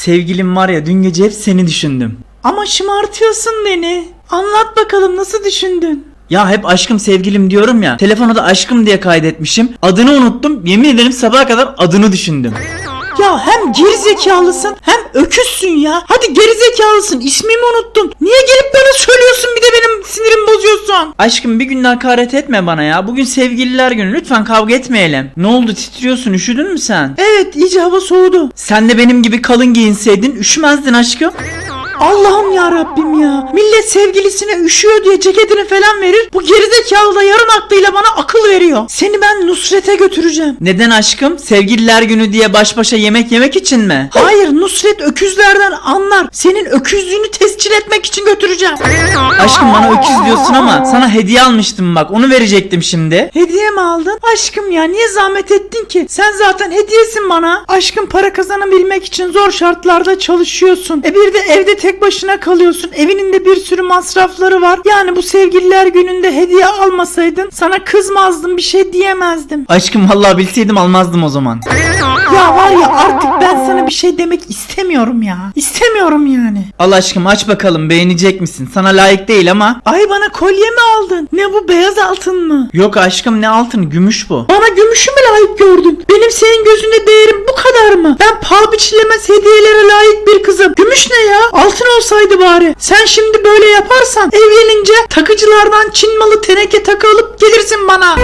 Sevgilim var ya dün gece hep seni düşündüm. Ama şımartıyorsun beni. Anlat bakalım nasıl düşündün? Ya hep aşkım sevgilim diyorum ya. Telefona da aşkım diye kaydetmişim. Adını unuttum. Yemin ederim sabaha kadar adını düşündüm. Ya hem gerizekalısın hem öküzsün ya. Hadi gerizekalısın ismimi unuttun. Niye gelip bana söylüyorsun Aşkım bir gün hakaret etme bana ya. Bugün sevgililer günü lütfen kavga etmeyelim. Ne oldu titriyorsun üşüdün mü sen? Evet iyice hava soğudu. Sen de benim gibi kalın giyinseydin üşümezdin aşkım. Allah'ım ya Rabbim ya. Millet sevgilisine üşüyor diye ceketini falan verir. Bu gerizekalı da yarım aklıyla bana akıl veriyor. Seni ben Nusret'e götüreceğim. Neden aşkım? Sevgililer günü diye baş başa yemek yemek için mi? Hayır Nusret öküzlerden anlar. Senin öküzlüğünü tescil etmek için götüreceğim. Aşkım bana öküz diyorsun ama sana hediye almıştım bak onu verecektim şimdi. Hediye mi aldın? Aşkım ya niye zahmet ettin ki? Sen zaten hediyesin bana. Aşkım para kazanabilmek için zor şartlarda çalışıyorsun. E bir de evde tek başına kalıyorsun. Evinin de bir sürü masrafları var. Yani bu sevgililer gününde hediye almasaydın sana kızmazdım bir şey diyemezdim. Aşkım vallahi bilseydim almazdım o zaman. Ya var ya artık ben sana bir şey demek istemiyorum ya. İstemiyorum yani. Al aşkım aç bakalım beğenecek misin? Sana layık değil ama. Ay bana kolye mi aldın? Ne bu beyaz altın mı? Yok aşkım ne altın gümüş bu. Bana gümüşü mü layık gördün? Benim senin gözünde değerim bu kadar mı? Ben paha biçilemez hediyelere layık bir kızım. Gümüş ne ya? Altın olsaydı bari. Sen şimdi böyle yaparsan evlenince takıcılardan Çin malı teneke takı alıp gelirsin bana.